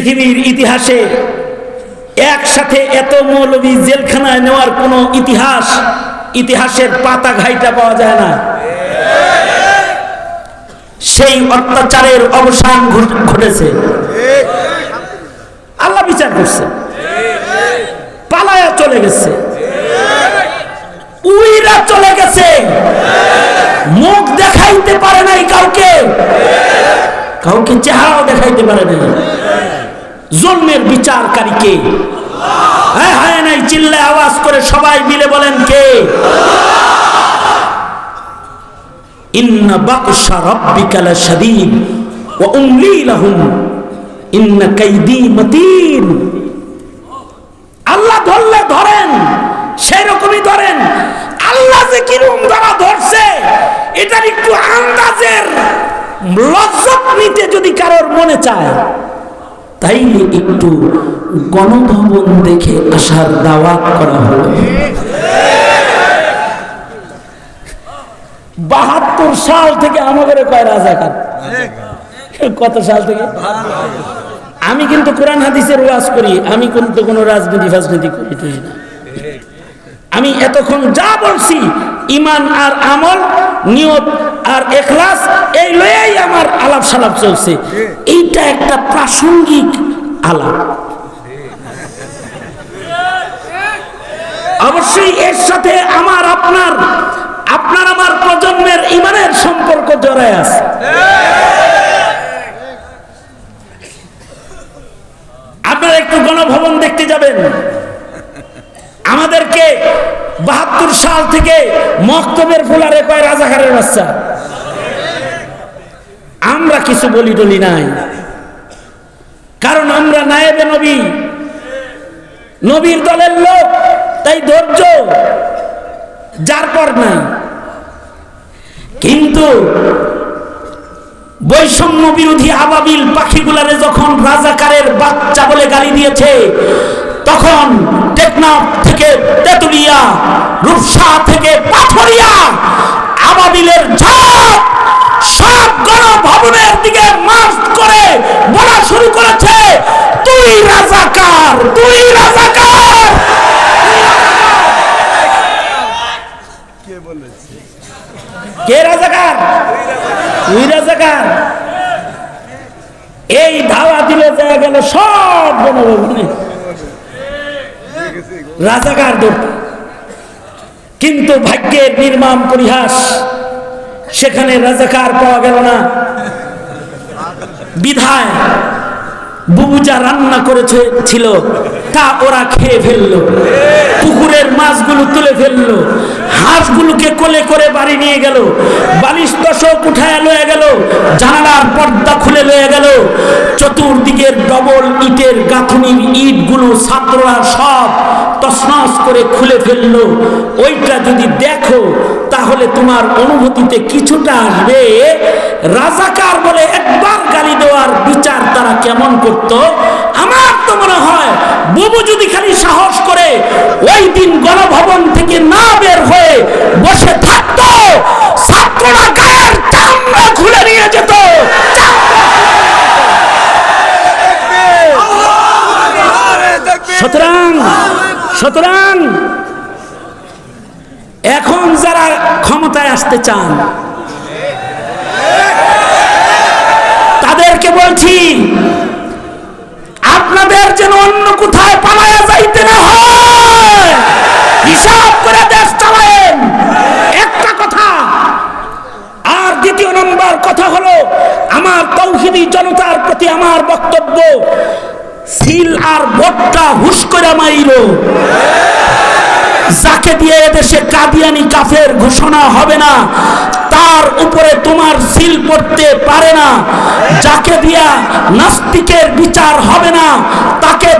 পৃথিবীর ইতিহাসে একসাথে এত মৌলবী জেলখানায় নেওয়ার কোনো ইতিহাস, ইতিহাসের পাতা ঘাইটা পাওয়া যায় না। সেই অত্যাচারের অবসান ঘটেছে। আল্লাহ বিচার করছে। পালায়া চলে গেছে। উইরা চলে গেছে। মুখ দেখাইতে পারে নাই কাউকে। কাউকে চেহারাও দেখাইতে পারে নাই। জন্মের বিচারকারীকে হ্যাঁ হ্যাঁ নাই? চিল্লে আওয়াজ করে সবাই মিলে বলেন কে? ধরলে ধরেন ধরেন। যে ধরা ধরছে, এটার একটু লজ্জত নিতে যদি কারোর মনে চায় তাইলে একটু গণভবন দেখে আসার দাওয়াত করা হলো। বাহাত্তর সাল থেকে আমাদের কয় রাজাকার? কত সাল থেকে? আমি কিন্তু কোরআন হাদিসের ওয়াজ করি, আমি কিন্তু কোনো রাজনীতি ফাজনীতি করি না। আমি এতক্ষণ যা বলছি ইমান আর আমল, নিয়ত আর এখলাস, এই লয়েই আমার আলাপ সালাপ চলছে। এইটা একটা প্রাসঙ্গিক আলাপ। অবশ্যই এর সাথে আমার আপনার আপনার আমার প্রজন্মের ইমানের সম্পর্ক জড়ায় আছে। আপনারা একটু গণভবন দেখতে যাবেন। আমাদেরকে বাহাত্তর সাল থেকে মক্তবের ফুলারে কয় রাজাকারের বাচ্চা। আমরা কিছু বলি টলি নাই। কারণ আমরা নায়েবে নবী। নবীর দলের লোক, তাই ধৈর্য, যার পর নাই। কিন্তু বৈষম্য বিরোধী আবাবিল পাখিগুলারে যখন রাজাকারের বাচ্চা বলে গালি দিয়েছে তখন টেকনাফ থেকে তেতুলিয়া রূপসা থেকে পাথরিয়া আবাবিলের ঝাঁপ সব গণভবনের দিকে মার্চ করে বলা শুরু করেছে তুই রাজাকার তুই রাজাকার! কে রাজাকার? তুই রাজাকার? এই ধাওয়া দিলে যায় গেল সব গণভবনে। রাজাকার ধরত কিন্তু ভাগ্যের নির্মাণ পরিহাস, সেখানে রাজাকার পাওয়া গেল না। বিধায় বুবু যা রান্না করেছে ছিল তা ওরা খেয়ে ফেলল। পুকুরের মাছগুলো তুলে ফেলল। হাঁসগুলোকে কোলে করে বাড়ি নিয়ে গেল। বালিশ দশক উঠায় লয়ে গেল। জানালার পর্দা খুলে লয়ে গেল। চতুর্দিকের ডবল ইটের গাঁথুনির ইটগুলো ছাত্ররা সব তসনস করে খুলে ফেলল। ওইটা যদি দেখো, তাহলে তোমার অনুভূতিতে কিছুটা আসবে। রাজাকার বলে একবার গালি দেওয়ার বিচার তারা কেমন করত? আমার তো মনে হয়, বুবু যদি খালি সাহস করে, ওই দিন গণভবন থেকে না বের হয়ে বসে থাকতো ছাত্ররা গায়ের চামড়া খুলে নিয়ে যেত সুতরাং সুতরাং এখন যারা ক্ষমতায় আসতে চান, তাদেরকে বলছি, আপনাদের যেন অন্য কোথায় পালায়া যাইতে না হয়। হিসাব করে দেশ চালায়েন। একটা কথা, আর দ্বিতীয় নম্বর কথা হলো, আমার তৌহিদি জনতার প্রতি আমার বক্তব্য সিল আর বটটা হুশ করে মাইল যাকে দিয়ে এদেশে কাদিয়ানি কাফের ঘোষণা হবে না, তার উপরে তোমার সিল পড়তে পারে না। যাকে দিয়া নাস্তিকের বিচার হবে না, তাকে